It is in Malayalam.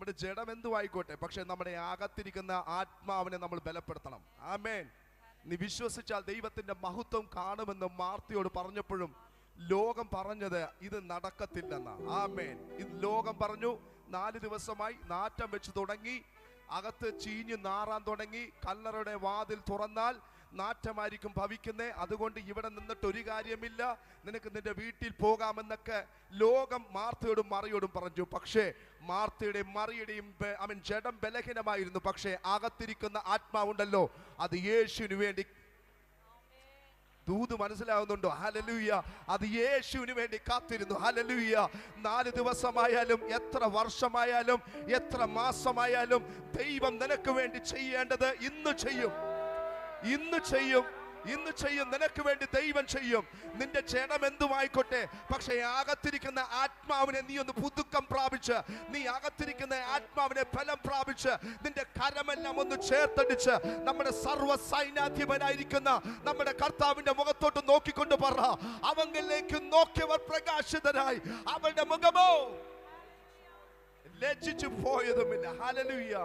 നമ്മുടെ ജഡം എന്തു ആയിക്കോട്ടെ പക്ഷെ നമ്മുടെ അകത്തിരിക്കുന്ന ആത്മാവിനെ നമ്മൾ ബലപ്പെടുത്തണം. ആമേൻ. നീ വിശ്വസിച്ചാൽ ദൈവത്തിന്റെ മഹത്വം കാണുമെന്ന് മാർത്തിയോട് പറഞ്ഞപ്പോഴും ലോകം പറഞ്ഞത് ഇത് നടക്കത്തില്ലെന്ന. ആമേൻ. ഇത് ലോകം പറഞ്ഞു നാല് ദിവസമായി നാറ്റം വെച്ച് തുടങ്ങി അകത്ത് ചീഞ്ഞു നാറാൻ തുടങ്ങി കല്ലറയുടെ വാതിൽ തുറന്നാൽ നാറ്റമായിരിക്കും ഭവിക്കുന്നേ. അതുകൊണ്ട് ഇവിടെ നിന്നിട്ട് ഒരു കാര്യമില്ല. നിനക്ക് നിന്റെ വീട്ടിൽ പോകാമെന്നൊക്കെ ലോകം മാർത്തയോടും മറിയോടും പറഞ്ഞു. പക്ഷേ മാർത്തയുടെയും മറിയുടെയും അവൻ ജഡം ബലഹീനമായിരുന്നു. പക്ഷേ അകത്തിരിക്കുന്ന ആത്മാവുണ്ടല്ലോ. അത് യേശുവിന് വേണ്ടി. ദൂത് മനസ്സിലാവുന്നുണ്ടോ? ഹലലൂയ അത് യേശുവിന് വേണ്ടി കാത്തിരുന്നു. ഹലലൂയ നാല് ദിവസമായാലും എത്ര വർഷമായാലും എത്ര മാസമായാലും ദൈവം നിനക്ക് വേണ്ടി ചെയ്യേണ്ടത് ഇന്ന് ചെയ്യും. ഇന്ന് ചെയ്യും. ഇന്ന് ചെയ്യും. നിനക്ക് വേണ്ടി ദൈവം ചെയ്യും. നിന്റെ ക്ഷണം എന്തുമായിക്കോട്ടെ? പക്ഷെ അകത്തിരിക്കുന്ന ആത്മാവിനെ നീ ഒന്ന് പുതുക്കം പ്രാപിച്ച് നീ അകത്തിരിക്കുന്ന ആത്മാവിനെ ഫലം പ്രാപിച്ച് നിന്റെ കരമെല്ലാം ഒന്ന് ചേർത്തടിച്ച് നമ്മുടെ സർവ സൈന്യാധിപനായിരിക്കുന്ന നമ്മുടെ കർത്താവിന്റെ മുഖത്തോട്ട് നോക്കിക്കൊണ്ട് പറ. അവങ്ങളിലേക്ക് നോക്കിയവർ പ്രകാശിതരായി. അവരുടെ മുഖമോ ലജ്ജിച്ചു പോയതുമില്ല. ഹലലുയ്യ